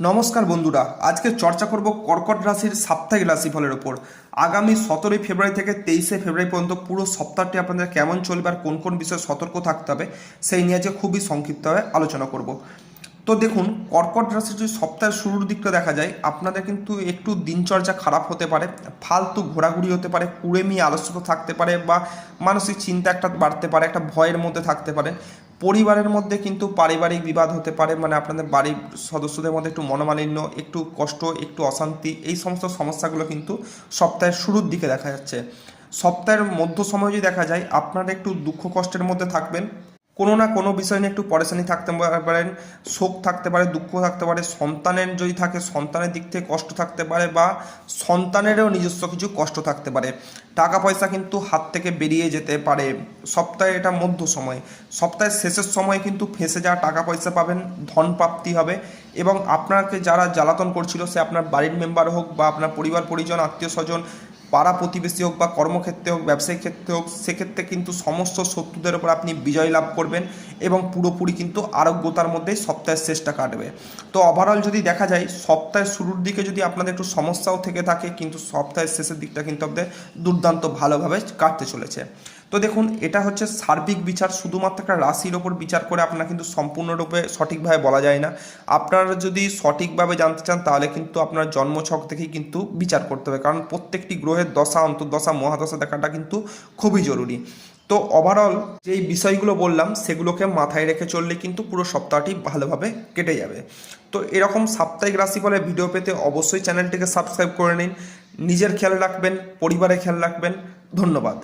নমস্কার বন্ধুরা, আজকে চর্চা করব কর্কট রাশির সাপ্তাহিক রাশিফলের ওপর। আগামী সতেরোই ফেব্রুয়ারি থেকে তেইশে ফেব্রুয়ারি পর্যন্ত পুরো সপ্তাহটি আপনাদের কেমন চলবে আর কোন কোন বিষয়ে সতর্ক থাকতে হবে, সেই নিয়ে আজকে খুবই সংক্ষিপ্তভাবে আলোচনা করব। তো দেখুন, কর্কট রাশির যদি সপ্তাহের শুরুর দিকটা দেখা যায়, আপনাদের কিন্তু একটু দিনচর্যা খারাপ হতে পারে, ফালতু ঘোরাঘুরি হতে পারে, কুড়েমি আলস্যতা থাকতে পারে বা মানসিক চিন্তা একটা বাড়তে পারে, একটা ভয়ের মধ্যে থাকতে পারে। পরিবারের মধ্যে কিন্তু পারিবারিক বিবাদ হতে পারে মানে আপনাদের বাড়ির সদস্যদের মধ্যে একটু মনোমালিন্য, একটু কষ্ট, একটু অশান্তি, এই সমস্ত সমস্যাগুলো কিন্তু সপ্তাহের শুরুর দিকে দেখা যাচ্ছে। সপ্তাহের মধ্য সময় যদি দেখা যায়, আপনারা একটু দুঃখ কষ্টের মধ্যে থাকবেন। কোনো না কোনো বিষয় নিয়ে একটু পরেশানি থাকতে পারেন শোক থাকতে পারে, দুঃখ থাকতে পারে, সন্তানের যদি থাকে, সন্তানের দিক থেকে কষ্ট থাকতে পারে বা সন্তানেরও নিজস্ব কিছু কষ্ট থাকতে পারে। টাকা পয়সা কিন্তু হাত থেকে বেরিয়ে যেতে পারে। সপ্তাহে এটা মধ্য সময়। সপ্তাহের শেষের সময় কিন্তু ফেঁসে যাওয়া টাকা পয়সা পাবেন, ধন প্রাপ্তি হবে এবং আপনাকে যারা জ্বালাতন করছিল, সে আপনার বাড়ির মেম্বার হোক বা আপনার পরিবার, পরিজন আত্মীয় স্বজন পাড়া প্রতিবেশী হোক বা কর্মক্ষেত্রে হোক ব্যবসায়িক ক্ষেত্রে হোক, সেক্ষেত্রে কিন্তু সমস্ত শত্রুদের উপর আপনি বিজয় লাভ করবেন। এবং পুরোপুরি কিন্তু আরোগ্যতার মধ্যেই সপ্তাহের শেষটা কাটবে। তো ওভারঅল যদি দেখা যায়, সপ্তাহের শুরুর দিকে যদি আপনাদের একটু সমস্যাও থেকে থাকে, কিন্তু সপ্তাহের শেষের দিকটা কিন্তু আপনাদের দুর্দান্ত ভালোভাবে কাটতে চলেছে। তো দেখুন, এটা হচ্ছে সার্বিক বিচার, শুধুমাত্র একটা রাশির ওপর বিচার করে আপনার কিন্তু সম্পূর্ণরূপে সঠিকভাবে বলা যায় না। আপনারা যদি সঠিকভাবে জানতে চান, তাহলে কিন্তু আপনার জন্মছক থেকেই কিন্তু বিচার করতে হবে। কারণ প্রত্যেকটি গ্রহের দশা, অন্তর্দশা, মহাদশা দেখাটা কিন্তু খুবই জরুরি। তো ওভারঅল যেই বিষয়গুলো বললাম, সেগুলোকে মাথায় রেখে চললে কিন্তু পুরো সপ্তাহটি ভালোভাবে কেটে যাবে। তো এরকম সাপ্তাহিক রাশিফলের ভিডিও পেতে অবশ্যই চ্যানেলটিকে সাবস্ক্রাইব করে নিন। নিজের খেয়াল রাখবেন, পরিবারের খেয়াল রাখবেন। ধন্যবাদ।